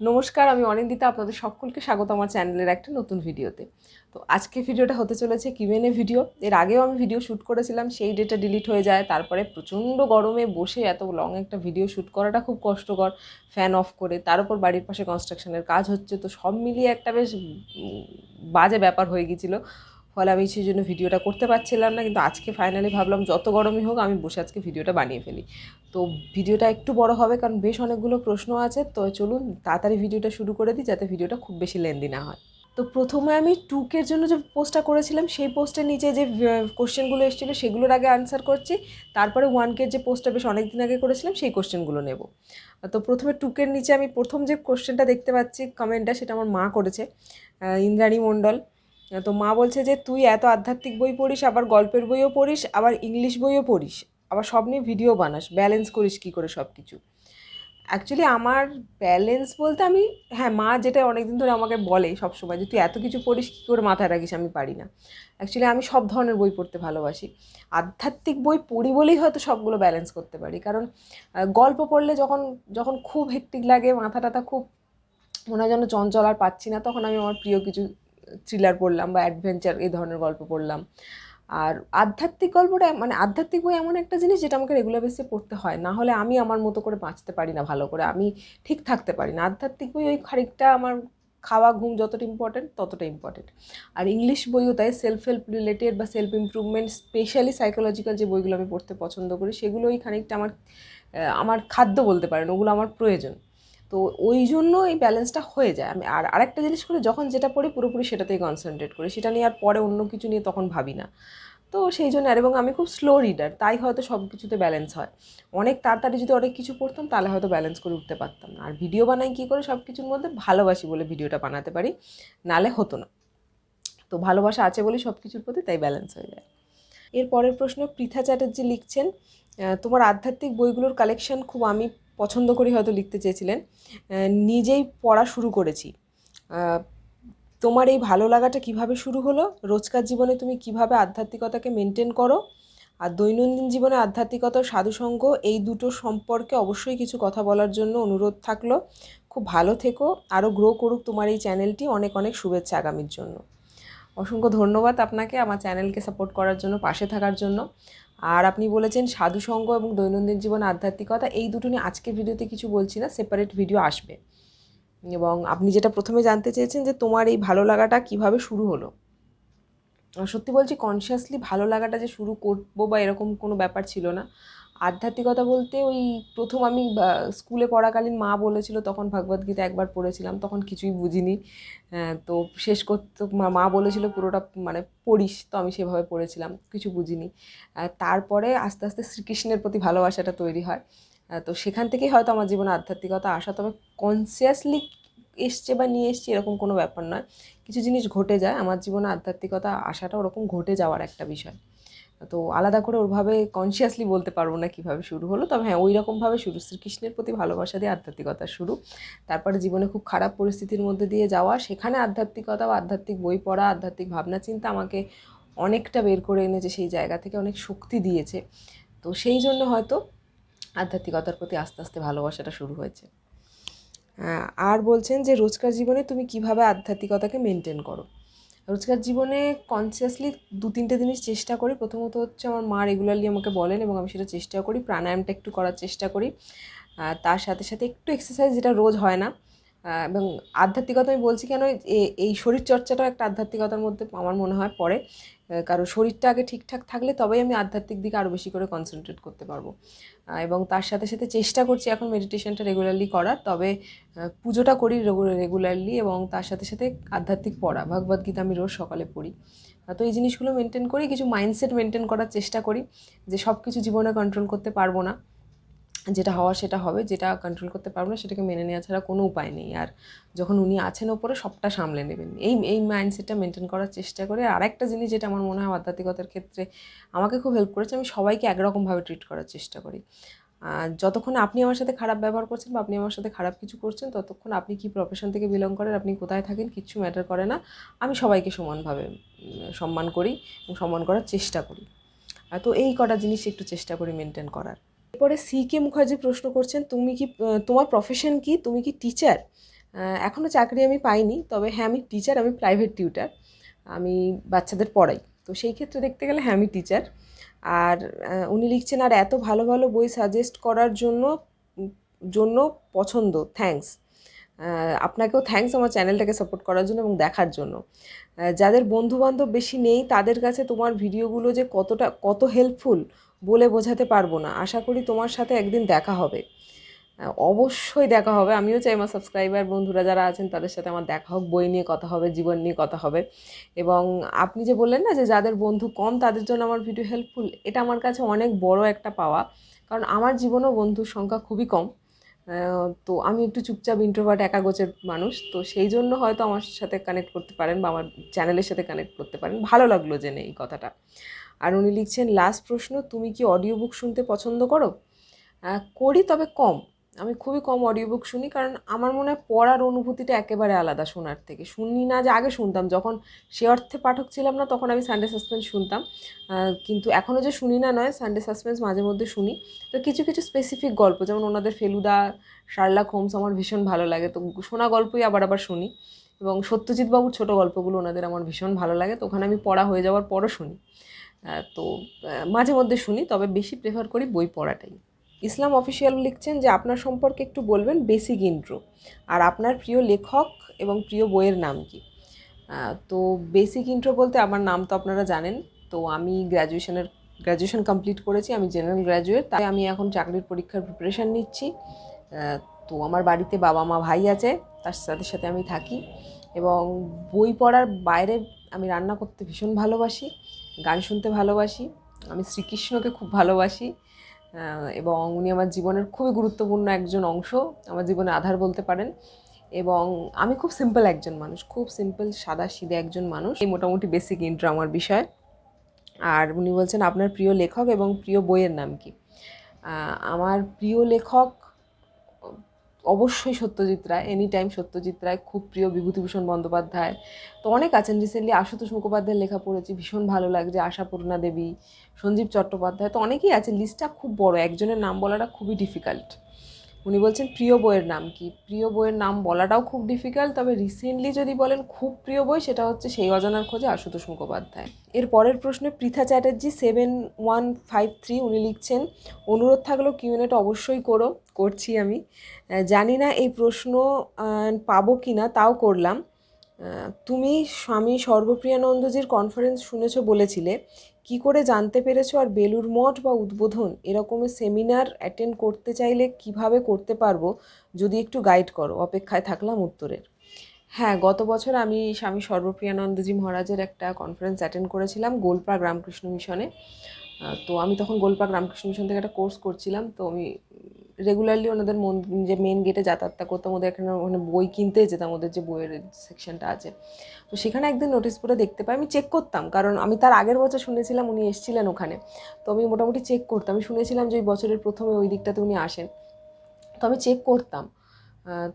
নমস্কার, আমি অনিন্দিতা, আপনাদের সকলকে স্বাগত আমার চ্যানেলের একটা নতুন ভিডিওতে। তো আজকে ভিডিওটা হতে চলেছে কিউএনএ ভিডিও এর আগেও আমি ভিডিও শ্যুট করেছিলাম, সেই ডেটা ডিলিট হয়ে যায়। তারপরে প্রচণ্ড গরমে বসে এত লং একটা ভিডিও শ্যুট করাটা খুব কষ্টকর ফ্যান অফ করে। তার উপর বাড়ির পাশে কনস্ট্রাকশনের কাজ হচ্ছে। তো সব মিলিয়ে একটা বেশ বাজে ব্যাপার হয়ে গিয়েছিল। ফলে আমি সেই জন্য ভিডিওটা করতে পারছিলাম না, কিন্তু আজকে ফাইনালি ভাবলাম যত গরমই হোক আমি বসে আজকে ভিডিওটা বানিয়ে ফেলি। তো ভিডিওটা একটু বড় হবে, কারণ বেশ অনেকগুলো প্রশ্ন আছে, তো চলুন তাড়াতাড়ি ভিডিওটা শুরু করে দিই, যাতে ভিডিওটা খুব বেশি লেন্দি না হয়। তো প্রথমে আমি টুকের জন্য যে পোস্টটা করেছিলাম, সেই পোস্টের নিচে যে কোশ্চেনগুলো এসেছিল, সেগুলোর আগে আনসার করছি। তারপরে ওয়ানকের যে পোস্টটা বেশ অনেক দিন আগে করেছিলাম, সেই কোশ্চেনগুলো নেব। তো প্রথমে টুকের নিচে আমি প্রথম যে কোশ্চেনটা দেখতে পাচ্ছি কমেন্টটা সেটা আমার মা করেছে ইন্দ্রাণী মণ্ডল। তো মা বলছে যে, তুই এত আধ্যাত্মিক বই পড়িস, আবার গল্পের বইও পড়িস, আবার ইংলিশ বইও পড়িস, আবার সব নিয়ে ভিডিও বানাস ব্যালেন্স করিস কী করে সব কিছু অ্যাকচুয়ালি আমার ব্যালেন্স বলতে আমি হ্যাঁ মা যেটা অনেকদিন ধরে আমাকে বলে সবসময় যে, তুই এত কিছু পড়িস, কী করে মাথায় রাখিস, আমি পারি না। অ্যাকচুয়ালি আমি সব ধরনের বই পড়তে ভালোবাসি। আধ্যাত্মিক বই পড়ি বলেই হয়তো সবগুলো ব্যালেন্স করতে পারি, কারণ গল্প পড়লে যখন যখন খুব হেক্টিক লাগে মাথা টাথা খুব, মনে হয় যেন চঞ্চল আর পাচ্ছি না, তখন আমি আমার প্রিয় কিছু থ্রিলার পড়লাম বা অ্যাডভেঞ্চার এই ধরনের গল্প পড়লাম। আর আধ্যাত্মিক গল্পটা মানে আধ্যাত্মিক বই এমন একটা জিনিস যেটা আমাকে রেগুলার বেসিসে পড়তে হয়। না হলে আমি আমার মতো করে বাঁচতে পারি না ভালো করে। আমি ঠিক থাকতে পারি না। আধ্যাত্মিক বই ওই খানিকটা আমার খাওয়া, ঘুম যতটা ইম্পর্টেন্ট ততটা ইম্পর্টেন্ট আর ইংলিশ বইও তাই সেলফ হেল্প রিলেটেড বা সেলফ ইমপ্রুভমেন্ট স্পেশালি সাইকোলজিক্যাল যে বইগুলো আমি পড়তে পছন্দ করি সেগুলোই খানিকটা আমার আমার খাদ্য বলতে পারেন, ওগুলো আমার প্রয়োজন। তো ওই জন্য এই ব্যালেন্সটা হয়ে যায়। আমি আর আরেকটা জিনিস করে, যখন যেটা পড়ি পুরোপুরি সেটাতেই কনসেন্ট্রেট করি। সেটা নিয়ে আর পরে অন্য কিছু নিয়ে তখন ভাবি না। তো সেই জন্য আর, এবং আমি খুব স্লো রিডার তাই হয়তো সব কিছুতে ব্যালেন্স হয়। অনেক তাড়াতাড়ি যদি অনেক কিছু পড়তাম, তাহলে হয়তো ব্যালেন্স করে উঠতে পারতাম না। আর ভিডিও বানাই কী করে, সব কিছুর মধ্যে ভালোবাসি বলে ভিডিওটা বানাতে পারি, নালে হতো না। তো ভালোবাসা আছে বলে সব কিছুর প্রতি, তাই ব্যালেন্স হয়ে যায়। এর পরের প্রশ্ন, পৃথা চ্যাটার্জি লিখছেন তোমার আধ্যাত্মিক বইগুলোর কালেকশন খুব আমি পছন্দ করি হয়তো লিখতে চেয়েছিলেন নিজেই পড়া শুরু করেছি। তোমার এই ভালো লাগাটা কীভাবে শুরু হলো? রোজকার জীবনে তুমি কীভাবে আধ্যাত্মিকতাকে মেনটেন করো? আর দৈনন্দিন জীবনে আধ্যাত্মিকতা ও সাধুসঙ্গ এই দুটো সম্পর্কে অবশ্যই কিছু কথা বলার জন্য অনুরোধ থাকল। খুব ভালো থেকো আরও গ্রো করুক তোমার এই চ্যানেলটি অনেক অনেক শুভেচ্ছা আগামীর জন্য। অসংখ্য ধন্যবাদ আপনাকে আমার চ্যানেলকে সাপোর্ট করার জন্য, পাশে থাকার জন্য। আর আপনি বলেছেন সাধুসঙ্গ এবং দৈনন্দিন জীবন আধ্যাত্মিকতা, এই দুটো নিয়ে আজকের ভিডিওতে কিছু বলছি না সেপারেট ভিডিও আসবে। এবং আপনি যেটা প্রথমে জানতে চেয়েছেন যে তোমার এই ভালো লাগাটা কীভাবে শুরু হলো? সত্যি বলছি কনসিয়াসলি ভালো লাগাটা যে শুরু করব বা এরকম কোনো ব্যাপার ছিল না। আধ্যাত্মিকতা বলতে ওই প্রথম আমি স্কুলে পড়াকালীন মা বলেছিল, তখন ভগবদ গীতা একবার পড়েছিলাম, তখন কিছুই বুঝিনি। তো শেষ করতে, মা বলেছিল পুরোটা মানে পড়িস, তো আমি সেভাবে পড়েছিলাম, কিছু বুঝিনি। তারপরে আস্তে আস্তে শ্রীকৃষ্ণের প্রতি ভালোবাসাটা তৈরি হয়। তো সেখান থেকেই হয়তো আমার জীবনে আধ্যাত্মিকতা আসা, তবে কনসিয়াসলি এসছে বা নিয়ে এসছে এরকম কোনো ব্যাপার নয়। কিছু জিনিস ঘটে যায়, আমার জীবনে আধ্যাত্মিকতা আসাটা ওরকম ঘটে যাওয়ার একটা বিষয়। তো আলাদা করে ওভাবে কনসিয়াসলি বলতে পারব না কীভাবে শুরু হলো। তবে হ্যাঁ ওই রকমভাবে শুরু। শ্রীকৃষ্ণের প্রতি ভালোবাসা দিয়ে আধ্যাত্মিকতা শুরু। তারপরে জীবনে খুব খারাপ পরিস্থিতির মধ্যে দিয়ে যাওয়া, সেখানে আধ্যাত্মিকতা বা আধ্যাত্মিক বই পড়া, আধ্যাত্মিক ভাবনা চিন্তা আমাকে অনেকটা বের করে এনেছে, সেই জায়গা থেকে অনেক শক্তি দিয়েছে। তো সেই জন্য হয়তো আধ্যাত্মিকতার প্রতি আস্তে আস্তে ভালোবাসাটা শুরু হয়েছে। আর বলছেন যে, রোজকার জীবনে তুমি কীভাবে আধ্যাত্মিকতাকে মেনটেন করো? রোজকার জীবনে কনসিয়াসলি দু তিনটে জিনিস চেষ্টা করি। প্রথমত হচ্ছে আমার মা রেগুলারলি আমাকে বলেন এবং আমি সেটা চেষ্টা করি। প্রাণায়ামটা একটু করার চেষ্টা করি। তার সাথে সাথে একটু এক্সারসাইজ যেটা রোজ হয় না। এবং আধ্যাত্মিকতা আমি বলছি কেন এই শরীর চর্চাটাও একটা আধ্যাত্মিকতার মধ্যে আমার মনে হয় পড়ে। কারণ শরীরটা আগে ঠিকঠাক থাকলে তবেই আমি আধ্যাত্মিক দিকে আরও বেশি করে কনসেন্ট্রেট করতে পারব। এবং তার সাথে সাথে চেষ্টা করছি এখন মেডিটেশনটা রেগুলারলি করার, তবে পুজোটা করি রেগুলারলি এবং তার সাথে সাথে আধ্যাত্মিক পড়া। ভগবদ গীতা আমি রোজ সকালে পড়ি। তো এই জিনিসগুলো মেনটেন করি, কিছু মাইন্ডসেট মেনটেন করার চেষ্টা করি, যে সব কিছু জীবনে কন্ট্রোল করতে পারব না। যেটা হওয়া সেটা হবে, যেটা কন্ট্রোল করতে পারব না সেটাকে মেনে নেওয়া ছাড়া কোনো উপায় নেই। আর যখন উনি আছেন ওপরে সবটা সামলে নেবেন। এই এই মাইন্ডসেটটা মেনটেন করার চেষ্টা করে। আর একটা জিনিস যেটা আমার মনে হয় আধ্যাত্মিকতার ক্ষেত্রে আমাকে খুব হেল্প করেছে, আমি সবাইকে একরকমভাবে ট্রিট করার চেষ্টা করি। যতক্ষণ আপনি আমার সাথে খারাপ ব্যবহার করছেন বা আপনি আমার সাথে খারাপ কিছু করছেন, ততক্ষণ আপনি কি প্রফেশন থেকে বিলং করেন, আপনি কোথায় থাকেন, কিচ্ছু ম্যাটার করে না। আমি সবাইকে সমানভাবে সম্মান করি এবং সম্মান করার চেষ্টা করি। তো এই কটা জিনিস একটু চেষ্টা করি মেনটেন করার। এরপরে সি কে মুখার্জি প্রশ্ন করছেন, তুমি কি তোমার প্রফেশন কি? তুমি কি টিচার এখনও চাকরি আমি পাইনি, তবে হ্যাঁ আমি টিচার আমি প্রাইভেট টিউটার আমি বাচ্চাদের পড়াই। তো সেই ক্ষেত্রে দেখতে গেলে হ্যাঁ আমি টিচার আর উনি লিখছেন, আর এত ভালো ভালো বই সাজেস্ট করার জন্য জন্য পছন্দ থ্যাঙ্কস আপনাকেও থ্যাঙ্কস আমার চ্যানেলটাকে সাপোর্ট করার জন্য এবং দেখার জন্য। যাদের বন্ধু বান্ধব বেশি নেই, তাদের কাছে তোমার ভিডিওগুলো যে কতটা, কত হেল্পফুল বলে বোঝাতে পারব না। আশা করি তোমার সাথে একদিন দেখা হবে। অবশ্যই দেখা হবে। আমিও চাই আমার সাবস্ক্রাইবার বন্ধুরা যারা আছেন তাদের সাথে আমার দেখা হোক, বই নিয়ে কথা হবে, জীবন নিয়ে কথা হবে। এবং আপনি যে বললেন না যে যাদের বন্ধু কম, তাদের জন্য আমার ভিডিও হেল্পফুল এটা আমার কাছে অনেক বড় একটা পাওয়া। কারণ আমার জীবনেও বন্ধুর সংখ্যা খুবই কম। তো আমি একটু চুপচাপ ইন্ট্রোভার্ট একাগোচের মানুষ। তো সেই জন্য হয়তো আমার সাথে কানেক্ট করতে পারেন বা আমার চ্যানেলের সাথে কানেক্ট করতে পারেন। ভালো লাগল জেনে এই কথাটা। আর উনি লিখছেন লাস্ট প্রশ্ন, তুমি কি অডিও বুক শুনতে পছন্দ করো? করি, তবে কম। আমি খুবই কম অডিও বুক শুনি, কারণ আমার মনে হয় পড়ার অনুভূতিটা একেবারে আলাদা শোনার থেকে। শুনি না, যে আগে শুনতাম, যখন সে অর্থে পাঠক ছিলাম না, তখন আমি সানডে সাসপেন্স শুনতাম। কিন্তু এখনও যে শুনি না নয় সানডে সাসপেন্স মাঝে মধ্যে শুনি। তো কিছু কিছু স্পেসিফিক গল্প, যেমন ওনাদের ফেলুদা, শার্লাক হোমস, আমার ভীষণ ভালো লাগে। তো শোনা গল্পই আবার আবার শুনি। এবং সত্যজিৎ বাবুর ছোটো গল্পগুলো ওনাদের আমার ভীষণ ভালো লাগে। তো ওখানে আমি পড়া হয়ে যাওয়ার পরও শুনি। তো মাঝে মধ্যে শুনি, তবে বেশি প্রেফার করি বই পড়াটাই। ইসলাম অফিসিয়াল লিখছেন যে, আপনার সম্পর্কে একটু বলবেন, বেসিক ইন্ট্রো আর আপনার প্রিয় লেখক এবং প্রিয় বইয়ের নাম কি? তো, বেসিক ইন্ট্রো বলতে আমার নাম তো আপনারা জানেন। তো, আমি গ্র্যাজুয়েশনের গ্র্যাজুয়েশন কমপ্লিট করেছি, আমি জেনারেল গ্র্যাজুয়েট তাই আমি এখন চাকরির পরীক্ষার প্রিপারেশান নিচ্ছি। তো, আমার বাড়িতে বাবা মা ভাই আছে, তার সাথে সাথে আমি থাকি। এবং বই পড়ার বাইরে আমি রান্না করতে ভীষণ ভালোবাসি। গান শুনতে ভালোবাসি, আমি শ্রীকৃষ্ণকে খুব ভালোবাসি এবং উনি আমার জীবনের খুবই গুরুত্বপূর্ণ একজন অংশ, আমার জীবনে আধার বলতে পারেন। এবং আমি খুব সিম্পল একজন মানুষ, খুব সিম্পল সাদা সিদে একজন মানুষ। এই মোটামুটি বেসিক ইন্ট্রো আমার বিষয়। আর উনি বলছেন, আপনার প্রিয় লেখক এবং প্রিয় বইয়ের নাম কি? আমার প্রিয় লেখক অবশ্যই সত্যজিৎ রায় এনি টাইম সত্যজিৎ রায়, খুব প্রিয় বিভূতিভূষণ বন্দ্যোপাধ্যায়। তো অনেক আছেন রিসেন্টলি আশুতোষ মুখোপাধ্যায়ের লেখা পড়েছি, ভীষণ ভালো লাগছে, আশাপূর্ণা দেবী, সঞ্জীব চট্টোপাধ্যায়, তো অনেকেই আছে লিস্টটা খুব বড়, একজনের নাম বলাটা খুবই ডিফিকাল্ট উনি বলছেন প্রিয় বইয়ের নাম কি? প্রিয় বইয়ের নাম বলাটাও খুব ডিফিকাল্ট তবে রিসেন্টলি যদি বলেন খুব প্রিয় বই, সেটা হচ্ছে সেই অজানার খোঁজে আশুতোষ মুখোপাধ্যায়। এর পরের প্রশ্নে Pritha Chatterjee seven one five three উনি লিখছেন, অনুরোধ থাকলেও কিউনেটা অবশ্যই করো, করছি আমি। জানি না এই প্রশ্ন পাবো কি না তাও করলাম। তুমি স্বামী সর্বপ্রিয়ানন্দজির কনফারেন্স শুনেছো বলেছিলে কি করে জানতে পেরেছ? আর বেলুর মঠ বা উদ্বোধন এরকম সেমিনার অ্যাটেন্ড করতে চাইলে কীভাবে করতে পারব? যদি একটু গাইড করো, অপেক্ষায় থাকলাম উত্তরের। হ্যাঁ গত বছর আমি স্বামী সর্বপ্রিয়ানন্দজি মহারাজের একটা কনফারেন্স অ্যাটেন্ড করেছিলাম গোলপাড় রামকৃষ্ণ মিশনে। তো আমি তখন গোলপাড় রামকৃষ্ণ মিশন থেকে একটা কোর্স করছিলাম, তো আমি রেগুলারলি ওনাদের মন, যে মেন গেটে যাতায়াতটা করতাম, ওদের এখানে ওখানে বই কিনতে যেতাম, ওদের যে বইয়ের সেকশনটা আছে। তো সেখানে একদিন নোটিস বোর্ডে দেখতে পাই, আমি চেক করতাম, কারণ আমি তার আগের বছর শুনেছিলাম উনি এসেছিলেন ওখানে। তো আমি মোটামুটি চেক করতাম, আমি শুনেছিলাম যে ওই বছরের প্রথমে ওই দিকটাতে উনি আসেন। তো আমি চেক করতাম।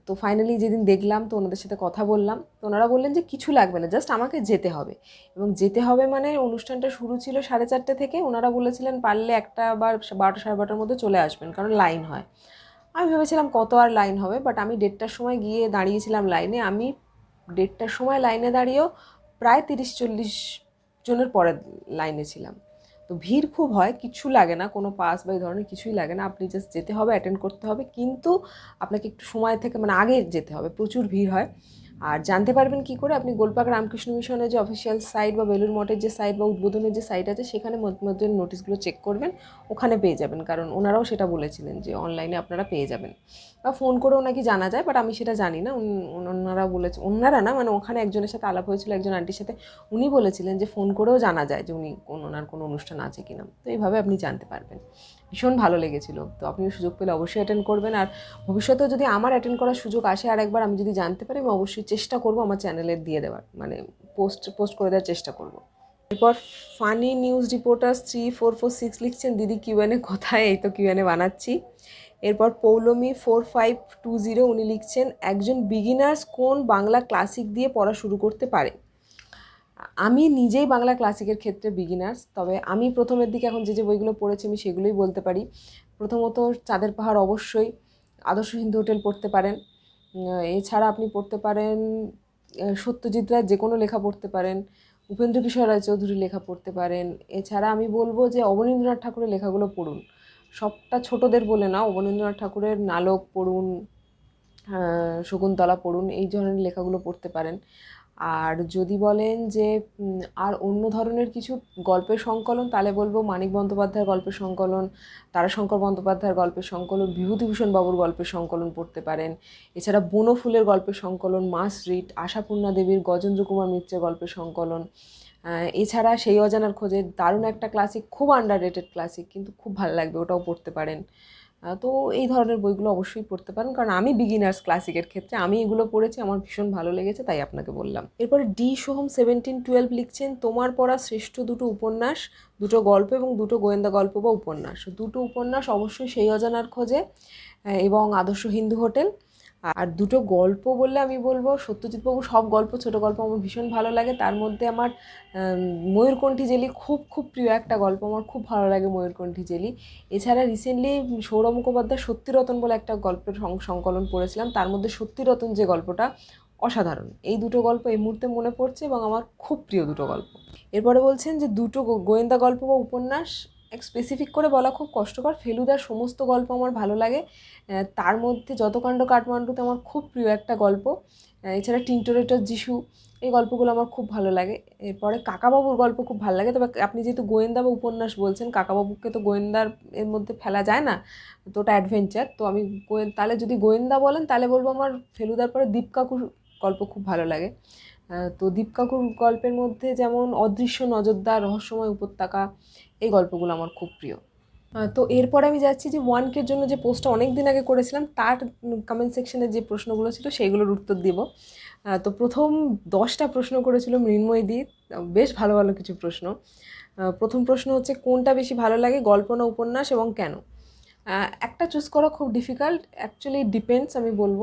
তো ফাইনালি যেদিন দেখলাম, তো ওনাদের সাথে কথা বললাম, তো ওনারা বললেন যে কিছু লাগবে না জাস্ট আমাকে যেতে হবে। এবং যেতে হবে মানে অনুষ্ঠানটা শুরু ছিল সাড়ে চারটে থেকে, ওনারা বলেছিলেন পারলে একটা বা বারোটা সাড়ে বারোটার মধ্যে চলে আসবেন, কারণ লাইন হয়। আমি ভেবেছিলাম কত আর লাইন হবে বাট আমি দেড়টার সময় গিয়ে দাঁড়িয়েছিলাম লাইনে আমি দেড়টার সময় লাইনে দাঁড়িয়েও প্রায় তিরিশ চল্লিশ জনের পরে লাইনে ছিলাম। তো ভিড় খুব হয়, কিছু লাগে না, কোনো পাস বা এই ধরনের কিছুই লাগে না। আপনি জাস্ট যেতে হবে অ্যাটেন্ড করতে হবে, কিন্তু আপনাকে একটু সময় থেকে মানে আগে যেতে হবে, প্রচুর ভিড় হয়। আর জানতে পারবেন কি করে, আপনি গোলপাক রামকৃষ্ণ মিশনের যে অফিসিয়াল সাইট বা বেলুর মঠের যে সাইট বা উদ্বোধনের যে সাইট আছে, সেখানে মধ্যে নোটিশগুলো চেক করবেন, ওখানে পেয়ে যাবেন। কারণ ওনারাও সেটা বলেছিলেন যে অনলাইনে আপনারা পেয়ে যাবেন। বা ফোন করেও নাকি জানা যায় বাট আমি সেটা জানি না। ওনারা বলেছে, ওনারা না মানে ওখানে একজনের সাথে আলাপ হয়েছিল, একজন আন্টির সাথে, উনি বলেছিলেন যে ফোন করেও জানা যায় যে উনি ওনার কোনো অনুষ্ঠান আছে কিনা। তো এইভাবে আপনি জানতে পারবেন। ভীষণ ভালো লেগেছিল। তো আপনি সুযোগ পেলে অবশ্যই অ্যাটেন্ড করবেন। আর ভবিষ্যতেও যদি আমার অ্যাটেন্ড করার সুযোগ আসে আর একবার আমি যদি জানতে পারি, আমি অবশ্যই চেষ্টা করব আমার চ্যানেলের দিয়ে দেওয়ার। মানে পোস্ট পোস্ট করে দেওয়ার চেষ্টা করব। এরপর funny news reporters three four four six লিখছেন, দিদি কিউএনএ কোথায়? এই তো কিউএনএ বানাচ্ছি। এরপর Poulami four five two zero উনি লিখছেন, একজন বিগিনার্স কোন বাংলা ক্লাসিক দিয়ে পড়া শুরু করতে পারে? আমি নিজেই বাংলা ক্লাসিকের ক্ষেত্রে বিগিনার্স তবে আমি প্রথমের দিকে এখন যে যে বইগুলো পড়েছি আমি সেগুলোই বলতে পারি। প্রথমত চাঁদের পাহাড় অবশ্যই, আদর্শ হিন্দু হোটেল পড়তে পারেন। এছাড়া আপনি পড়তে পারেন সত্যজিৎ রায় যে কোনো লেখা পড়তে পারেন। উপেন্দ্র কিশোর রায়চৌধুরীর লেখা পড়তে পারেন। এছাড়া আমি বলব যে অবনীন্দ্রনাথ ঠাকুরের লেখাগুলো পড়ুন। সবটা ছোটদের বলে না, অবনীন্দ্রনাথ ঠাকুরের নালক পড়ুন শকুন্তলা পড়ুন, এই ধরনের লেখাগুলো পড়তে পারেন। আর যদি বলেন যে আর অন্য ধরনের কিছু গল্পের সংকলন, তাহলে বলব মানিক বন্দ্যোপাধ্যায়ের গল্পের সংকলন, তারাশঙ্কর বন্দ্যোপাধ্যায়ের গল্পের সংকলন, বিভূতিভূষণ বাবুর গল্পের সংকলন পড়তে পারেন। এছাড়া বনফুলের গল্পের সংকলন মাস রিট আশাপূর্ণা দেবীর, গজেন্দ্র কুমার মিত্রের গল্পের সংকলন। এছাড়া সেই অজানার খোঁজে দারুণ একটা ক্লাসিক খুব আন্ডার রেটেড ক্লাসিক কিন্তু খুব ভালো লাগবে, ওটাও পড়তে পারেন। তো এই ধরনের বইগুলো অবশ্যই পড়তে পারেন। কারণ আমি বিগিনার্স ক্লাসিকের ক্ষেত্রে আমি এগুলো পড়েছি, আমার ভীষণ ভালো লেগেছে, তাই আপনাকে বললাম। এরপরে ডি সোহম সেভেন্টিন টুয়েলভ লিখছেন, তোমার পড়া শ্রেষ্ঠ দুটো উপন্যাস, দুটো গল্প এবং দুটো গোয়েন্দা গল্প বা উপন্যাস। দুটো উপন্যাস অবশ্যই সেই অজানার খোঁজে এবং আদর্শ হিন্দু হোটেল। আর দুটো গল্প বললে আমি বলব সত্যজিৎবাবু সব গল্প, ছোট গল্প আমার ভীষণ ভালো লাগে। তার মধ্যে আমার ময়ূরকণ্ঠী জেলি খুব খুব প্রিয় একটা গল্প, আমার খুব ভালো লাগে ময়ূরকণ্ঠী জেলি। এছাড়া রিসেন্টলি সৌরভ মুখোপাধ্যায় সত্যিরতন বলে একটা গল্পের সংকলন পড়েছিলাম তার মধ্যে সত্যিরতন যে গল্পটা, অসাধারণ। এই দুটো গল্প এই মুহূর্তে মনে পড়ছে এবং আমার খুব প্রিয় দুটো গল্প। এরপরে বলছেন যে দুটো গোয়েন্দা গল্প বা উপন্যাস স্পেসিফিক করে বলা খুব কষ্টকর। ফেলুদার সমস্ত গল্প আমার ভালো লাগে। তার মধ্যে যতকাণ্ড কাঠমান্ডুতে আমার খুব প্রিয় একটা গল্প এছাড়া টিন্টোরেটার যিশু, এই গল্পগুলো আমার খুব ভালো লাগে। এরপরে কাকাবাবুর গল্প খুব ভালো লাগে। তবে আপনি যেহেতু গোয়েন্দা বা উপন্যাস বলছেন, কাকাবাবুকে তো গোয়েন্দার এর মধ্যে ফেলা যায় না, তো ওটা অ্যাডভেঞ্চার তো আমি তাহলে যদি গোয়েন্দা বলেন, তাহলে বলব আমার ফেলুদার পরে দীপ কাকুর গল্প খুব ভালো লাগে। তো দীপ কাকুর গল্পের মধ্যে যেমন অদৃশ্য নজরদার রহস্যময় উপত্যকা, এই গল্পগুলো আমার খুব প্রিয়। তো এরপরে আমি যাচ্ছি যে ওয়ান কের জন্য যে পোস্টটা অনেক দিন আগে করেছিলাম, তার কমেন্ট সেকশনে যে প্রশ্নগুলো ছিল সেইগুলোর উত্তর দিব। তো প্রথম দশটা প্রশ্ন করেছিল মৃন্ময় দি, বেশ ভালো ভালো কিছু প্রশ্ন। প্রথম প্রশ্ন হচ্ছে, কোনটা বেশি ভালো লাগে, গল্প না উপন্যাস এবং কেন? একটা চুজ করা খুব ডিফিকাল্ট অ্যাকচুয়ালি ডিপেন্ডস আমি বলব।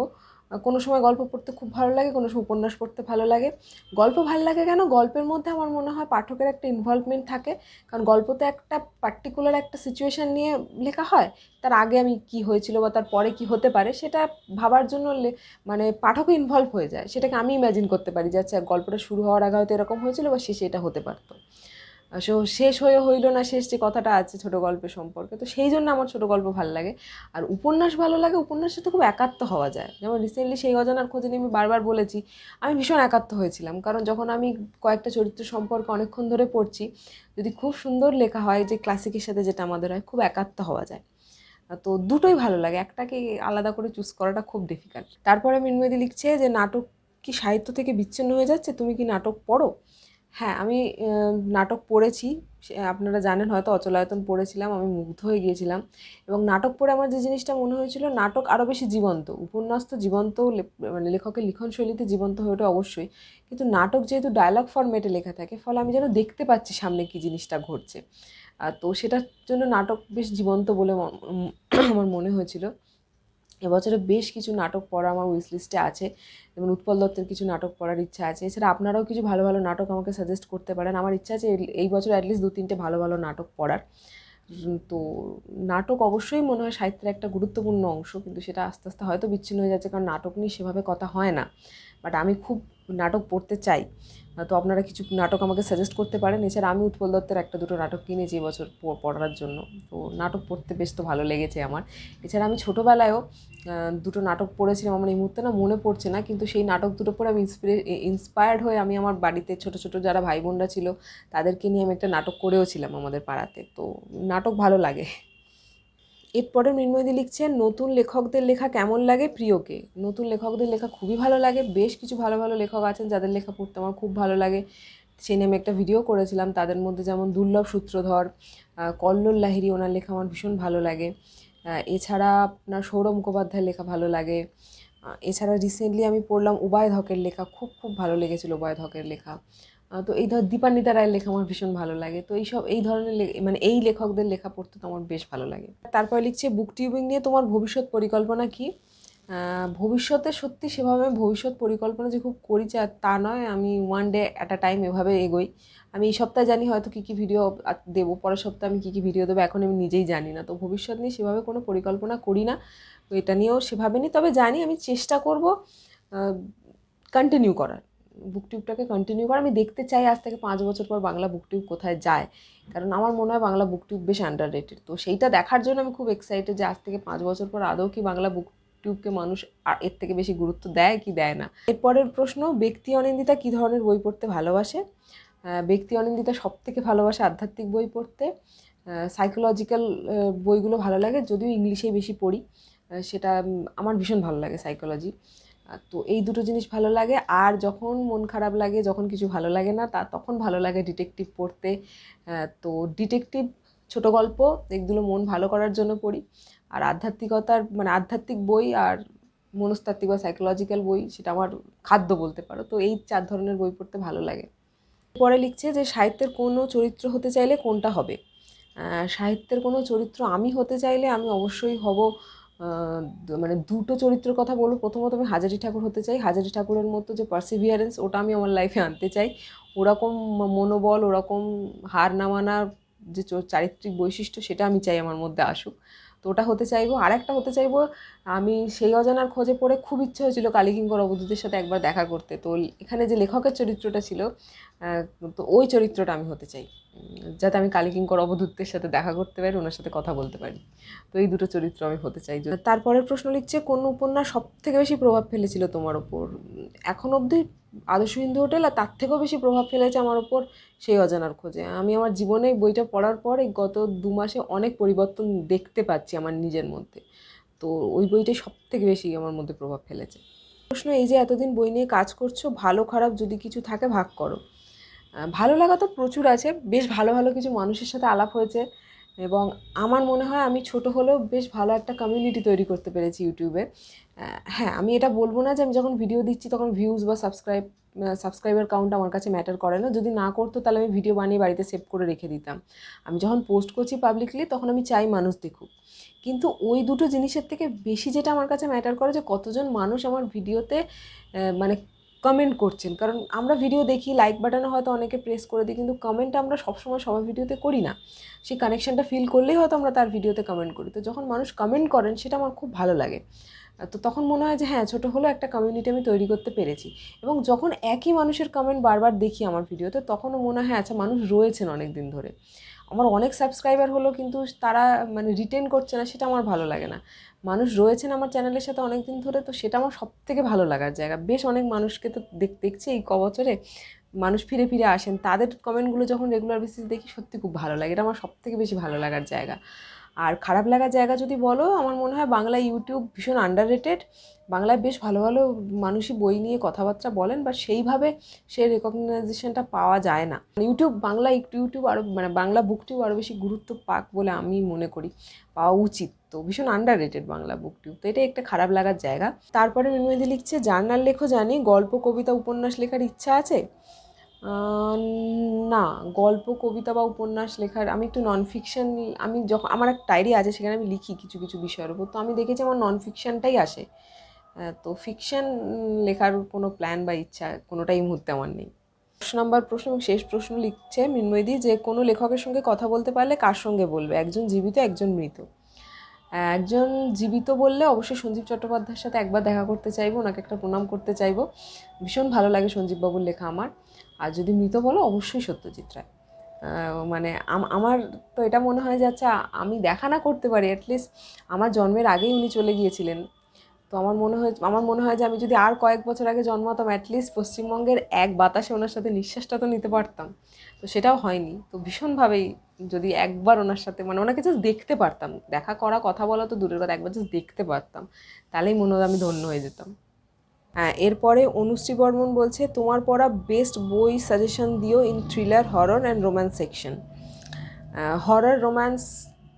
কোনো সময় গল্প পড়তে খুব ভালো লাগে, কোনো সময় উপন্যাস পড়তে ভালো লাগে। গল্প ভালো লাগে কেন? গল্পের মধ্যে আমার মনে হয় পাঠকের একটা ইনভলভমেন্ট থাকে। কারণ গল্পতে একটা পার্টিকুলার একটা সিচুয়েশান নিয়ে লেখা হয়, তার আগে আমি কি হয়েছিল বা তার পরে কি হতে পারে, সেটা ভাবার জন্য মানে পাঠকও ইনভলভ হয়ে যায়। সেটাকে আমি ইম্যাজিন করতে পারি যে আচ্ছা গল্পটা শুরু হওয়ার আগে হয়তো এরকম হয়েছিল বা শেষে এটা হতে পারতো। সো শেষ হয়ে হইল না, শেষ যে কথাটা আছে ছোট গল্পের সম্পর্কে, তো সেই জন্য আমার ছোট গল্প ভালো লাগে। আর উপন্যাস ভালো লাগে, উপন্যাসে তো খুব একাত্ম হওয়া যায়। যেমন রিসেন্টলি সেই অজানার খোঁজে নিয়ে আমি বারবার বলেছি, আমি ভীষণ একাত্ম হয়েছিলাম। কারণ যখন আমি কয়েকটা চরিত্র সম্পর্কে অনেকক্ষণ ধরে পড়ছি, যদি খুব সুন্দর লেখা হয় যে ক্লাসিকের সাথে যেটা আমাদের হয়, খুব একাত্ম হওয়া যায়। তো দুটোই ভালো লাগে, একটাকে আলাদা করে চুজ করাটা খুব ডিফিকাল্ট তারপরে মিনমেদি লিখছে যে, নাটক কি সাহিত্য থেকে বিচ্ছিন্ন হয়ে যাচ্ছে? তুমি কি নাটক পড়ো? হ্যাঁ আমি নাটক পড়েছি। আপনারা জানেন হয়তো অচলায়তন পড়েছিলাম, আমি মুগ্ধ হয়ে গিয়েছিলাম। এবং নাটক পড়ে আমার যে জিনিসটা মনে হয়েছিল, নাটক আরও বেশি জীবন্ত। উপন্যাস তো জীবন্ত মানে লেখকের লিখন শৈলীতে জীবন্ত হয়ে ওঠে অবশ্যই। কিন্তু নাটক যেহেতু ডায়লগ ফরম্যাটে লেখা থাকে, ফলে আমি যেন দেখতে পাচ্ছি সামনে কি জিনিসটা ঘটছে। তো সেটার জন্য নাটক বেশ জীবন্ত বলে আমার মনে হয়েছিল। এবছরে বেশ কিছু নাটক পড়া আমার উইশ লিস্টে আছে। যেমন উৎপল দত্তের কিছু নাটক পড়ার ইচ্ছা আছে। এছাড়া আপনারাও কিছু ভালো ভালো নাটক আমাকে সাজেস্ট করতে পারেন। আমার ইচ্ছা আছে এই বছর অ্যাটলিস্ট দু তিনটে ভালো ভালো নাটক পড়ার। তো নাটক অবশ্যই মনে হয় সাহিত্যের একটা গুরুত্বপূর্ণ অংশ, কিন্তু সেটা আস্তে আস্তে হয়তো বিচ্ছিন্ন হয়ে যাচ্ছে, কারণ নাটক নিয়ে সেভাবে কথা হয় না। বাট আমি খুব নাটক পড়তে চাই, তো আপনারা কিছু নাটক আমাকে সাজেস্ট করতে পারেন। এছাড়া আমি উৎপল দত্তের একটা দুটো নাটক কিনেছি এবছর পড়ার জন্য। তো নাটক পড়তে বেশ তো ভালো লেগেছে আমার। এছাড়া আমি ছোটোবেলায়ও দুটো নাটক পড়েছিলাম আমার। এই মুহূর্তে না মনে পড়ছে না, কিন্তু সেই নাটক দুটো পড়ে আমি ইন্সপিরে ইন্সপায়ার্ড হয়ে আমি আমার বাড়িতে ছোটো ছোটো যারা ভাই বোনরা ছিল, তাদেরকে নিয়ে আমি একটা নাটক করেও ছিলাম আমাদের পাড়াতে। তো নাটক ভালো লাগে। এরপরে মৃন্ময়দি লিখছেন, নতুন লেখকদের লেখা কেমন লাগে প্রিয়কে? নতুন লেখকদের লেখা খুবই ভালো লাগে। বেশ কিছু ভালো ভালো লেখক আছেন যাদের লেখা পড়তে আমার খুব ভালো লাগে। সেই নিয়ে আমি একটা ভিডিও করেছিলাম, তাদের মধ্যে যেমন দুর্লভ সূত্রধর কল্লোল লাহিড়ী, ওনার লেখা আমার ভীষণ ভালো লাগে। এছাড়া আপনার সৌরভ মুখোপাধ্যায়ের লেখা ভালো লাগে। এছাড়া রিসেন্টলি আমি পড়লাম উবায়দ হকের লেখা, খুব খুব ভালো লেগেছিল উবায়দ হকের লেখা। তো এই ধর দীপান্বিতা রায়ের লেখা আমার ভীষণ ভালো লাগে। তো এইসব, এই ধরনের মানে এই লেখকদের লেখা পড়তে তো আমার বেশ ভালো লাগে। তারপরে লিখছে, বুক টিউবিং নিয়ে তোমার ভবিষ্যৎ পরিকল্পনা কি? ভবিষ্যতে সত্যি সেভাবে ভবিষ্যৎ পরিকল্পনা যে খুব করি তা নয়, আমি one day at a time এভাবে এগোই। আমি এই সপ্তাহে জানি হয়তো কী কী ভিডিও দেবো, পরের সপ্তাহে আমি কী কী ভিডিও দেবো, এখন আমি নিজেই জানি না। তো ভবিষ্যৎ নিয়ে সেভাবে কোনো পরিকল্পনা করি না এটা নিয়েও সেভাবে নিই। তবে জানি আমি চেষ্টা করব কন্টিনিউ করার। বুকটিউবটাকে কন্টিনিউ করা। আমি দেখতে চাই আজ থেকে পাঁচ বছর পর বাংলা বুকটিউব কোথায় যায়। কারণ আমার মনে হয় বাংলা বুকটিউব বেশ আন্ডার রেটেড তো সেইটা দেখার জন্য আমি খুব এক্সাইটেড যে আজ থেকে পাঁচ বছর পর আদৌ কি বাংলা বুক টিউবকে মানুষ এর থেকে বেশি গুরুত্ব দেয় কি দেয় না? এরপরের প্রশ্ন, ব্যক্তি অনিন্দিতা কী ধরনের বই পড়তে ভালোবাসে? ব্যক্তি অনিন্দিতা সব থেকে ভালোবাসে আধ্যাত্মিক বই পড়তে। সাইকোলজিক্যাল বইগুলো ভালো লাগে, যদিও ইংলিশেই বেশি পড়ি। সেটা আমার ভীষণ ভালো লাগে সাইকোলজি তো এই দুটো জিনিস ভালো লাগে। আর যখন মন খারাপ লাগে, যখন কিছু ভালো লাগে না, তা তখন ভালো লাগে ডিটেকটিভ পড়তে। তো ডিটেকটিভ ছোট গল্প, এগুলো মন ভালো করার জন্য পড়ি। আর আধ্যাত্মিকতার মানে আধ্যাত্মিক বই আর মনস্তাত্ত্বিক বা সাইকোলজিক্যাল বই, সেটা আমার খাদ্য বলতে পারো। তো এই চার ধরনের বই পড়তে ভালো লাগে। পরে লিখছে যে, সাহিত্যের কোনো চরিত্র হতে চাইলে কোনটা হবে? সাহিত্যের কোনো চরিত্র আমি হতে চাইলে আমি অবশ্যই হব মানে দুটো চরিত্রের কথা বলব। প্রথমত আমি হাজারি ঠাকুর হতে চাই। হাজারি ঠাকুরের মতো যে পার্সিভিয়ারেন্স ওটা আমি আমার লাইফে আনতে চাই। ওরকম মনোবল, ওরকম হার না মানার যে চারিত্রিক বৈশিষ্ট্য, সেটা আমি চাই আমার মধ্যে আসুক। তো ওটা হতে চাইব আর একটা হতে চাইব, আমি সেই অজানার খোঁজে পড়ে খুব ইচ্ছে হয়েছিল কালীকিঙ্কর অবধূতের সাথে একবার দেখা করতে। তো এখানে যে লেখকের চরিত্রটা ছিল তো ওই চরিত্রটা আমি হতে চাই যাতে আমি কালীকিঙ্কর অবধূতের সাথে দেখা করতে পারি, ওনার সাথে কথা বলতে পারি। তো এই দুটো চরিত্র আমি হতে চাই। তারপরের প্রশ্ন লিখছে, কোন উপন্যাস সব থেকে বেশি প্রভাব ফেলেছিল তোমার ওপর? এখন অবধি আদর্শ হিন্দু হোটেল আর তার থেকেও বেশি প্রভাব ফেলেছে আমার ওপর সেই অজানার খোঁজে। আমি আমার জীবনে বইটা পড়ার পর এই গত দু মাসে অনেক পরিবর্তন দেখতে পাচ্ছি আমার নিজের মধ্যে। তো ওই বইটাই সব থেকে বেশি আমার মধ্যে প্রভাব ফেলেছে। প্রশ্ন এই যে, এতদিন বই নিয়ে কাজ করছ, ভালো খারাপ যদি কিছু থাকে ভাগ করো। ভালো লাগা তো প্রচুর আছে, বেশ ভালো ভালো কিছু মানুষের সাথে আলাপ হয়েছে। এবং আমার মনে হয় আমি ছোট হলেও বেশ ভালো একটা কমিউনিটি তৈরি করতে পেরেছি ইউটিউবে হ্যাঁ আমি এটা বলব না যে আমি যখন ভিডিও দিচ্ছি তখন ভিউজ বা সাবস্ক্রাইব সাবস্ক্রাইবার কাউন্ট আমার কাছে ম্যাটার করে না। যদি না করতো তাহলে আমি ভিডিও বানিয়ে বাড়িতে সেভ করে রেখে দিতাম। আমি যখন পোস্ট করছি পাবলিকলি তখন আমি চাই মানুষ দেখুক। কিন্তু ওই দুটো জিনিসের থেকে বেশি যেটা আমার কাছে ম্যাটার করে যে কতজন মানুষ আমার ভিডিওতে মানে কমেন্ট করছেন। কারণ আমরা ভিডিও দেখি লাইক বাটনে হয়তো অনেকে প্রেস করে দিই, কিন্তু কমেন্ট আমরা সবসময় সবার ভিডিওতে করি না। সেই কানেকশনটা ফিল করলেই হয়তো আমরা তার ভিডিওতে কমেন্ট করি। তো যখন মানুষ কমেন্ট করেন, সেটা আমার খুব ভালো লাগে। তো তখন মনে হয় যে হ্যাঁ ছোটো হলেও একটা কমিউনিটি আমি তৈরি করতে পেরেছি। এবং যখন একই মানুষের কমেন্ট বারবার দেখি আমার ভিডিওতে তখনও মনে হয় আচ্ছা মানুষ রয়েছেন অনেক দিন ধরে। আমার অনেক সাবস্ক্রাইবার হলো, কিন্তু তারা মানে রিটেন করছে না, সেটা আমার ভালো লাগে না। মানুষ রয়েছেন আমার চ্যানেলের সাথে অনেক দিন ধরে, তো সেটা আমার সব থেকে ভালো লাগার জায়গা। বেশ অনেক মানুষকে তো দেখ, দেখছি এই কবছরে। বছরে মানুষ ফিরে ফিরে আসেন। তাদের কমেন্টগুলো যখন রেগুলার বেসিস দেখি, সত্যি খুব ভালো লাগে। এটা আমার সব থেকে বেশি ভালো লাগার জায়গা। আর খারাপ লাগার জায়গা যদি বলো, আমার মনে হয় বাংলা ইউটিউব ভীষণ আন্ডার রেটেড বাংলায় বেশ ভালো ভালো মানুষই বই নিয়ে কথাবার্তা বলেন বা সেইভাবে সেই রেকগনাইজেশনটা পাওয়া যায় না। ইউটিউব বাংলা ইউটিউব আরও মানে বাংলা বুকটিও আরও বেশি গুরুত্ব পাক বলে আমি মনে করি। পাওয়া উচিত তো, ভীষণ আন্ডার রেটেড বাংলা বুকটিউব তো এটা একটা খারাপ লাগার জায়গা। তারপরে মিনমেদি লিখছে, জার্নাল লেখো জানি, গল্প, কবিতা, উপন্যাস লেখার ইচ্ছা আছে? না, গল্প, কবিতা বা উপন্যাস লেখার আমি একটু নন ফিকশান আমি যখন, আমার এক ডায়েরি আছে, সেখানে আমি লিখি কিছু কিছু বিষয়ের উপর। তো আমি দেখেছি আমার নন ফিকশানটাই আসে তো ফিকশান লেখার কোনো প্ল্যান বা ইচ্ছা কোনোটাই এই মুহূর্তে আমার নেই। দশ নম্বর প্রশ্ন এবং শেষ প্রশ্ন লিখছে মিনময়দি যে, কোনো লেখকের সঙ্গে কথা বলতে পারলে কার সঙ্গে বলবে? একজন জীবিত, একজন মৃত। একজন জীবিত বললে অবশ্যই সঞ্জীব চট্টোপাধ্যায়ের সাথে একবার দেখা করতে চাইব, ওনাকে একটা প্রণাম করতে চাইব। ভীষণ ভালো লাগে সঞ্জীববাবুর লেখা আমার। আর যদি মৃত বলো, অবশ্যই সত্যজিৎ রায়। মানে আমার তো এটা মনে হয় যে আচ্ছা আমি দেখা না করতে পারি অ্যাটলিস্ট আমার জন্মের আগেই উনি চলে গিয়েছিলেন। তো আমার মনে হয়, আমার মনে হয় যে, আমি যদি আর কয়েক বছর আগে জন্মাতাম অ্যাটলিস্ট পশ্চিমবঙ্গের এক বাতাসে ওনার সাথে নিঃশ্বাসটা তো নিতে পারতাম। তো সেটাও হয়নি। তো ভীষণভাবেই যদি একবার ওনার সাথে মানে ওনাকে জাস্ট দেখতে পারতাম। দেখা করা, কথা বলা তো দূরের কথা, একবার জাস্ট দেখতে পারতাম। তাহলেই মনে হয় আমি ধন্য হয়ে যেতাম। এরপরে অনুশ্রী বর্মন বলছে, তোমার পড়া বেস্ট বই সাজেশন দিও in thriller horror and romance section horror romance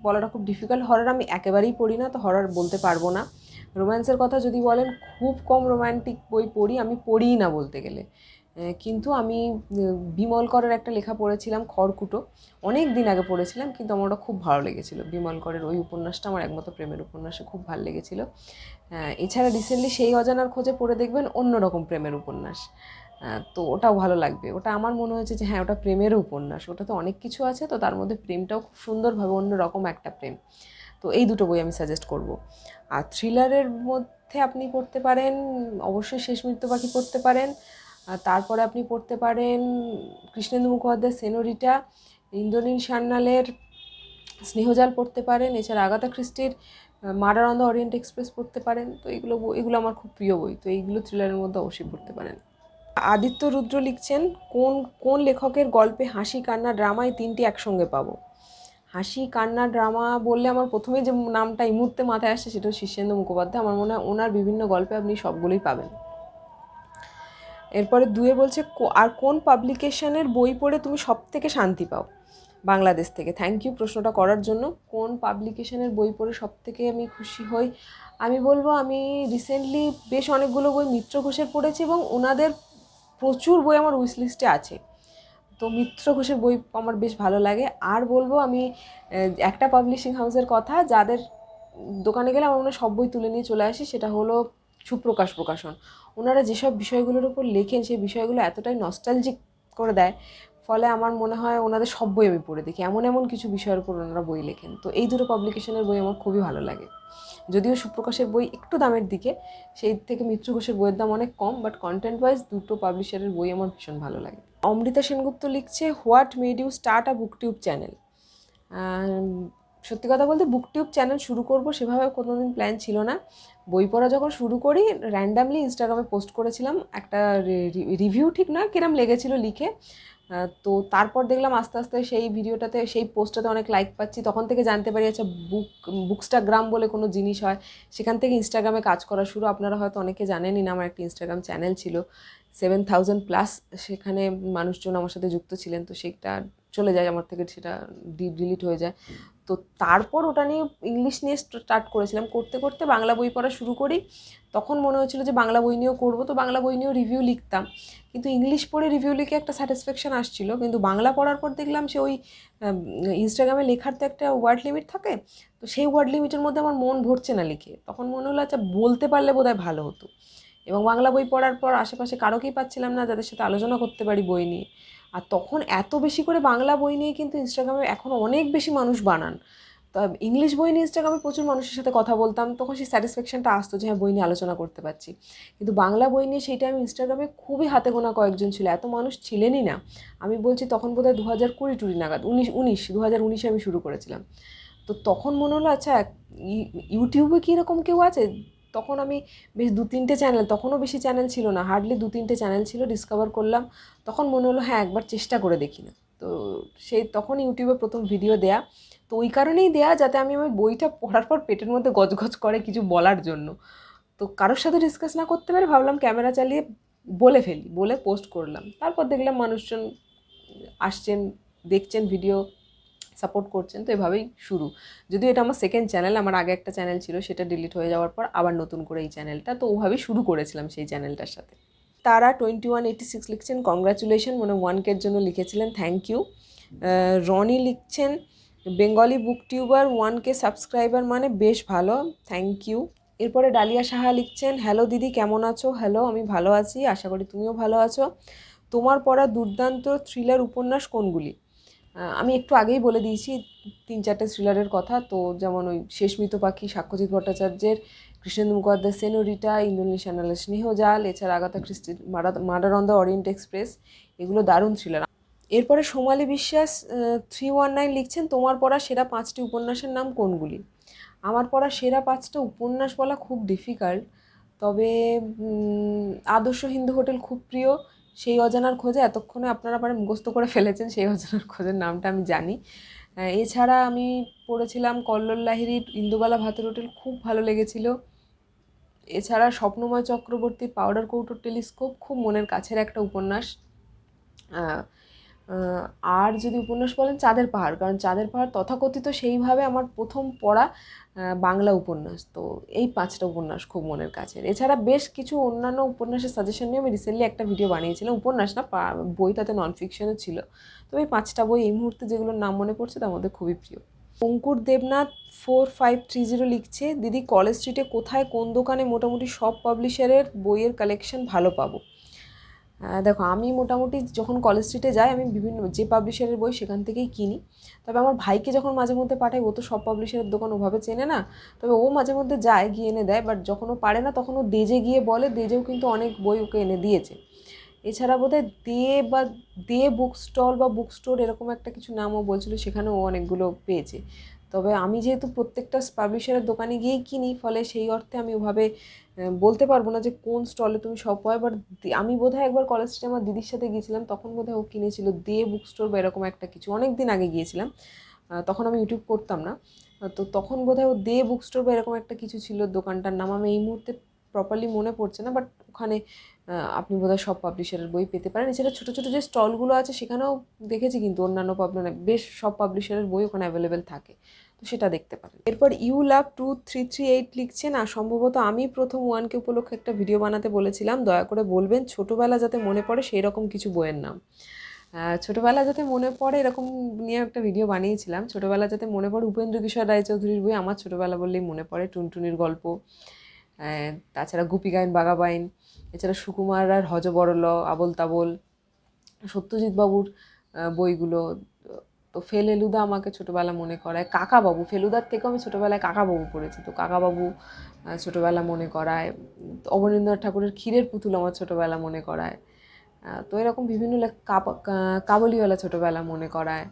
বলাটা খুব ডিফিকাল্ট হরর আমি একেবারেই পড়ি না, তো হরর বলতে পারব না। রোম্যান্সের কথা যদি বলেন, খুব কম রোম্যান্টিক বই পড়ি, আমি পড়িই না বলতে গেলে। কিন্তু আমি বিমল করের একটা লেখা পড়েছিলাম, খড়কুটো। অনেক দিন আগে পড়েছিলাম, কিন্তু আমার ওটা খুব ভালো লেগেছিল। বিমল করের ওই উপন্যাসটা আমার একমাত্র প্রেমের উপন্যাসে খুব ভালো লেগেছিল। এছাড়া রিসেন্টলি সেই অজানার খোঁজে পড়ে দেখবেন অন্যরকম প্রেমের উপন্যাস। তো ওটাও ভালো লাগবে। ওটা আমার মনে হয়েছে যে হ্যাঁ ওটা প্রেমের উপন্যাস। ওটাতে অনেক কিছু আছে, তো তার মধ্যে প্রেমটাও খুব সুন্দরভাবে অন্যরকম একটা প্রেম। তো এই দুটো বই আমি সাজেস্ট করব। আর থ্রিলারের মধ্যে আপনি পড়তে পারেন, অবশ্যই শেষ মৃত্যু পাখি পড়তে পারেন। তারপরে আপনি পড়তে পারেন কৃষ্ণেন্দু মুখোপাধ্যায় সেনোরিটা, ইন্দ্রনীল সান্যালের স্নেহজাল পড়তে পারেন, এছাড়া Agatha ক্রিস্টির murder on the Orient Express পড়তে পারেন। তো এগুলো এগুলো আমার খুব প্রিয় বই, তো এইগুলো থ্রিলারের মধ্যে অবশ্যই পড়তে পারেন। আদিত্য রুদ্র লিখছেন, কোন কোন লেখকের গল্পে হাসি, কান্না ড্রামা এই তিনটি একসঙ্গে পাবো? হাসি, কান্না, ড্রামা বললে আমার প্রথমে যে নামটা এই মুহূর্তে মাথায় আসছে সেটা হচ্ছে শীর্ষেন্দু মুখোপাধ্যায়। আমার মনে হয় ওনার বিভিন্ন গল্পে আপনি সবগুলোই পাবেন। এরপরে দুয়ে বলছে আর কোন পাবলিকেশনের বই পড়ে তুমি সব থেকে শান্তি পাও? বাংলাদেশ থেকে। থ্যাংক ইউ প্রশ্নটা করার জন্য, কোন পাবলিকেশনের বই পড়ে সব থেকে আমি খুশি হই? আমি বলব, আমি রিসেন্টলি বেশ অনেকগুলো বই মিত্র ঘোষের পড়েছি এবং ওনাদের প্রচুর বই আমার উইশ লিস্টে আছে। তো মিত্র ঘোষের বই আমার বেশ ভালো লাগে। আর বলব, আমি একটা পাবলিশিং হাউসের কথা, যাদের দোকানে গেলে আমার মনে সব বই তুলে নিয়ে চলে আসি, সেটা হলো সুপ্রকাশ প্রকাশন। ওনারা যেসব বিষয়গুলোর উপর লেখেন, সেই বিষয়গুলো এতটাই নস্টালজিক করে দেয়, ফলে আমার মনে হয় ওনাদের সব বই আমি পড়ে দেখি। এমন এমন কিছু বিষয়ের উপর ওনারা বই লেখেন। তো এই দুটো পাবলিকেশনের বই আমার খুবই ভালো লাগে। যদিও সুপ্রকাশের বই একটু দামের দিকে, সেই থেকে মিত্র ঘোষের বইয়ের দাম অনেক কম বাট কন্টেন্ট ওয়াইজ দুটো পাবলিশারের বই আমার ভীষণ ভালো লাগে। অমৃতা সেনগুপ্ত লিখছে what made you start a BookTube channel? সত্যি কথা বলতে বুকটিউব চ্যানেল শুরু করব সেভাবে কোনোদিন প্ল্যান ছিল না। বই পড়া যখন শুরু করি র্যান্ডামলি ইনস্টাগ্রামে পোস্ট করেছিলাম, একটা রিভিউ ঠিক না কিরম লেগেছিল লিখে। তো তারপর দেখলাম আস্তে আস্তে সেই ভিডিওটাতে, সেই পোস্টটাতে অনেক লাইক পাচ্ছি। তখন থেকে জানতে পারি আচ্ছা বুক বুকস্টাগ্রাম বলে কোনো জিনিস হয়। সেখান থেকে ইনস্টাগ্রামে কাজ করা শুরু। আপনারা হয়তো অনেকে জানেনই না, আমার একটা ইনস্টাগ্রাম চ্যানেল ছিল। সেভেন থাউজেন্ড প্লাস সেখানে মানুষজন আমার সাথে যুক্ত ছিলেন, তো সেটা চলে যায় আমার থেকে, সেটা ডিলিট হয়ে যায়। তো তারপর ওটা নিয়ে ইংলিশ নিয়ে স্টার্ট করেছিলাম। করতে করতে বাংলা বই পড়া শুরু করি। তখন মনে হচ্ছিল যে বাংলা বই নিয়েও করব, তো বাংলা বই নিয়েও রিভিউ লিখতাম। কিন্তু ইংলিশ পড়ে রিভিউ লিখে একটা স্যাটিসফ্যাকশান আসছিল। কিন্তু বাংলা পড়ার পর দেখলাম সে ওই ইনস্টাগ্রামে লেখার তো একটা ওয়ার্ড লিমিট থাকে। তো সেই ওয়ার্ড লিমিটের মধ্যে আমার মন ভরছে না লিখে। তখন মনে হলো আচ্ছা বলতে পারলে বোধহয় ভালো হতো। এবং বাংলা বই পড়ার পর আশেপাশে কারোকেই পাচ্ছিলাম না, যাদের সাথে আলোচনা করতে পারি বই নিয়ে। আর তখন এত বেশি করে বাংলা বই নিয়ে কিন্তু ইনস্টাগ্রামে এখন অনেক বেশি মানুষ বানান। তা ইংলিশ বই নিয়ে ইনস্টাগ্রামে প্রচুর মানুষের সাথে কথা বলতাম, তখন সেই স্যাটিসফ্যাকশনটা আসতো যে হ্যাঁ বই নিয়ে আলোচনা করতে পারছি। কিন্তু বাংলা বই নিয়ে সেই টাইম ইনস্টাগ্রামে খুবই হাতে গোনা কয়েকজন ছিল, এত মানুষ ছিলেনই না। আমি বলছি তখন বোধহয় দু হাজার কুড়ি টুড়ি নাগাদ, উনিশ উনিশ দু হাজার উনিশে আমি শুরু করেছিলাম। তো তখন মনে হলো আচ্ছা ইউটিউবে কি এরকম কেউ আছে? তখন আমি বেশ দু তিনটে চ্যানেল তখনও বেশি চ্যানেল ছিল না হার্ডলি দু তিনটে চ্যানেল ছিল ডিসকভার করলাম। তখন মনে হলো হ্যাঁ একবার চেষ্টা করে দেখি না। তো সেই তখন ইউটিউবে প্রথম ভিডিও দেয়া। তো ওই কারণেই দেয়া যাতে আমি আমার বইটা পড়ার পর পেটের মধ্যে গজগজ করে কিছু বলার জন্য। তো কারোর সাথে ডিসকাস না করতে পারে ভাবলাম ক্যামেরা চালিয়ে বলে ফেলি, বলে পোস্ট করলাম। তারপর দেখলাম মানুষজন আসছেন, দেখছেন ভিডিও সাপোর্ট করছেন, তো এভাবেই শুরু। যদিও এটা আমার সেকেন্ড চ্যানেল আমার আগে একটা চ্যানেল ছিল, সেটা ডিলিট হয়ে যাওয়ার পর আবার নতুন করে এই চ্যানেলটা তো ওভাবেই শুরু করেছিলাম সেই চ্যানেলটার সাথে। তারা টোয়েন্টি ওয়ান এইটি সিক্স লিখছেন কংগ্রাচুলেশন মানে ওয়ান কের জন্য লিখেছিলেন থ্যাংক ইউ রনি লিখছেন, Bengali book tuber one K subscriber মানে বেশ ভালো থ্যাংক ইউ এরপরে ডালিয়া সাহা লিখছেন হ্যালো দিদি, কেমন আছো? হ্যালো আমি ভালো আছি, আশা করি তুমিও ভালো আছো। তোমার পড়া দুর্দান্ত থ্রিলার উপন্যাস কোনগুলি? আমি একটু আগেই বলে দিয়েছি, তিন চারটে থ্রিলারের কথা। তো যেমন ওই শেষ মৃত পাখি, সাক্ষ্যজিৎ ভট্টাচার্যের, কৃষ্ণেন্দু মুখোপাধ্যায় সেনোরিটা ইন্দোনেশিয়া নালে স্নেহজাল এছাড়া Agatha ক্রিস্টির murder on the Orient Express, এগুলো দারুণ থ্রিলার এরপরে সোমালি বিশ্বাস থ্রি ওয়ান নাইন লিখছেন, তোমার পড়া সেরা পাঁচটি উপন্যাসের নাম কোনগুলি? আমার পড়া সেরা পাঁচটা উপন্যাস বলা খুব ডিফিকাল্ট তবে আদর্শ হিন্দু হোটেল খুব প্রিয়। সেই অজানার খোঁজে এতক্ষণে আপনারা মানে মুখস্থ করে ফেলেছেন, সেই অজানার খোঁজের নামটা আমি জানি। এছাড়া আমি পড়েছিলাম কল্লোল লাহিড়ির ইন্দুবালা ভাতের হোটেল, খুব ভালো লেগেছিল। এছাড়া স্বপ্নময় চক্রবর্তীর পাউডার কৌটোর টেলিস্কোপ, খুব মনের কাছের একটা উপন্যাস। আর যদি উপন্যাস বলেন চাঁদের পাহাড়, কারণ চাঁদের পাহাড় তথাকথিত সেইভাবে আমার প্রথম পড়া বাংলা উপন্যাস। তো এই পাঁচটা উপন্যাস খুব মনের কাছে এছাড়া বেশ কিছু অন্যান্য উপন্যাসের সাজেশন নিয়ে আমি রিসেন্টলি একটা ভিডিও বানিয়েছিলাম। উপন্যাস না বই তাতে নন ফিকশনও ছিল। তবে এই পাঁচটা বই এই মুহূর্তে যেগুলোর নাম মনে পড়ছে তার মধ্যে খুবই প্রিয়। Ankur Debnath four five three zero লিখছে, দিদি কলেজ স্ট্রিটে কোথায়, কোন দোকানে মোটামুটি সব পাবলিশারের বইয়ের কালেকশন ভালো পাবো? দেখো, আমি মোটামুটি যখন কলেজ স্ট্রিটে যাই, আমি বিভিন্ন, যে পাবলিশারের বই সেখান থেকেই কিনি। তবে আমার ভাইকে যখন মাঝে মধ্যে পাঠাই, ও তো সব পাবলিশারের দোকান ওভাবে চেনে না। তবে ও মাঝে মধ্যে যায়, গিয়ে এনে দেয় বাট যখন ও পারে না, তখন ও দেজে গিয়ে বলে, দেজেও কিন্তু অনেক বই ওকে এনে দিয়েছে। এছাড়া বোধহয় দে বা, দে বুক স্টল বা বুক স্টোর এরকম একটা কিছু নামও বলছিল, সেখানেও অনেকগুলো পেয়েছে। তবে আমি যেহেতু প্রত্যেকটা পাবলিশারের দোকানে গিয়েই কিনি, ফলে সেই অর্থে আমি ওভাবে বলতে পারব না যে কোন স্টলে তুমি সব পাও বাট আমি বোধহয় একবার কলেজ স্ট্রিটে আমার দিদির সাথে গিয়েছিলাম, তখন বোধহয় ও কিনেছিল দে বুক স্টোর বা এরকম একটা কিছু। অনেক দিন আগে গিয়েছিলাম তখন আমি ইউটিউব করতাম না। তো তখন বোধহয় ও দে বুক স্টোর বা এরকম একটা কিছু ছিল দোকানটার নাম। আমি এই মুহূর্তে প্রপারলি মনে পড়ছে না বাট ওখানে আপনি বোধহয় সব পাবলিশারের বই পেতে পারেন। এছাড়া ছোটো ছোটো যে স্টলগুলো আছে, সেখানেও দেখেছি কিন্তু অন্যান্য পাব মানে বেশ সব পাবলিশারের বই ওখানে অ্যাভেলেবেল থাকে। সেটা দেখতে পারেন। এরপর you love two three three eight লিখছেন, আর সম্ভবত আমি প্রথম ওয়ানকে উপলক্ষে একটা ভিডিও বানাতে বলেছিলাম। দয়া করে বলবেন, ছোটোবেলা যাতে মনে পড়ে সেই রকম কিছু বইয়ের নাম। ছোটোবেলা যাতে মনে পড়ে এরকম নিয়ে একটা ভিডিও বানিয়েছিলাম। ছোটোবেলা যাতে মনে পড়ে উপেন্দ্র কিশোর রায়চৌধুরীর বই, আমার ছোটোবেলা বললেই মনে পড়ে। টুনটুনির গল্প। তাছাড়া গুপি গুপিগাইন বাগাবাইন এছাড়া সুকুমার আর হজবরল আবল তাবল সত্যজিৎ বাবুর বইগুলো তো ফেলেলুদা আমাকে ছোটোবেলা মনে করায়। কাকাবাবু, ফেলুদার থেকেও আমি ছোটোবেলায় কাকাবাবু পড়েছি। তো কাকাবাবু ছোটোবেলা মনে করায়। অবনীন্দ্রনাথ ঠাকুরের ক্ষীরের পুতুল আমার ছোটোবেলা মনে করায়। তো এরকম বিভিন্ন কাবুলিওয়ালা ছোটোবেলা মনে করায়।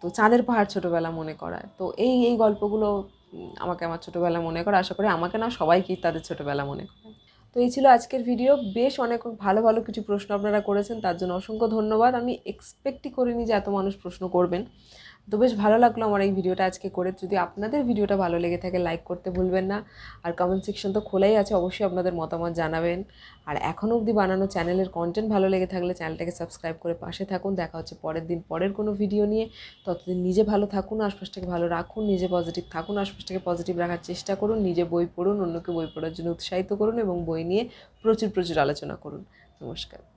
তো চাঁদের পাহাড় ছোটোবেলা মনে করায়। তো এই এই গল্পগুলো আমাকে আমার ছোটোবেলা মনে করে আশা করি আমাকে না, সবাইকেই তাদের ছোটোবেলা মনে করে তো এই ছিল আজকের ভিডিও বেশ অনেক ভালো ভালো কিছু প্রশ্ন আপনারা করেছেন, তার জন্য অসংখ্য ধন্যবাদ। আমি এক্সপেক্টই করিনি যে এত মানুষ প্রশ্ন করবেন। তো বেশ ভালো লাগল আমার এই ভিডিওটা আজকে করে। যদি আপনাদের ভিডিওটা ভালো লেগে থাকে লাইক করতে ভুলবেন না। আর কমেন্ট সেকশন তো খোলাই আছে, অবশ্যই আপনাদের মতামত জানাবেন। আর এখনও অবধি বানানো চ্যানেলের কন্টেন্ট ভালো লেগে থাকলে চ্যানেলটাকে সাবস্ক্রাইব করে পাশে থাকুন। দেখা হচ্ছে পরের দিন পরের কোনো ভিডিও নিয়ে। ততদিন নিজে ভালো থাকুন, আশপাশটাকে ভালো রাখুন, নিজে পজিটিভ থাকুন, আশপাশটাকে পজিটিভ রাখার চেষ্টা করুন, নিজে বই পড়ুন, অন্যকে বই পড়ার জন্য উৎসাহিত করুন এবং বই নিয়ে প্রচুর প্রচুর আলোচনা করুন। নমস্কার।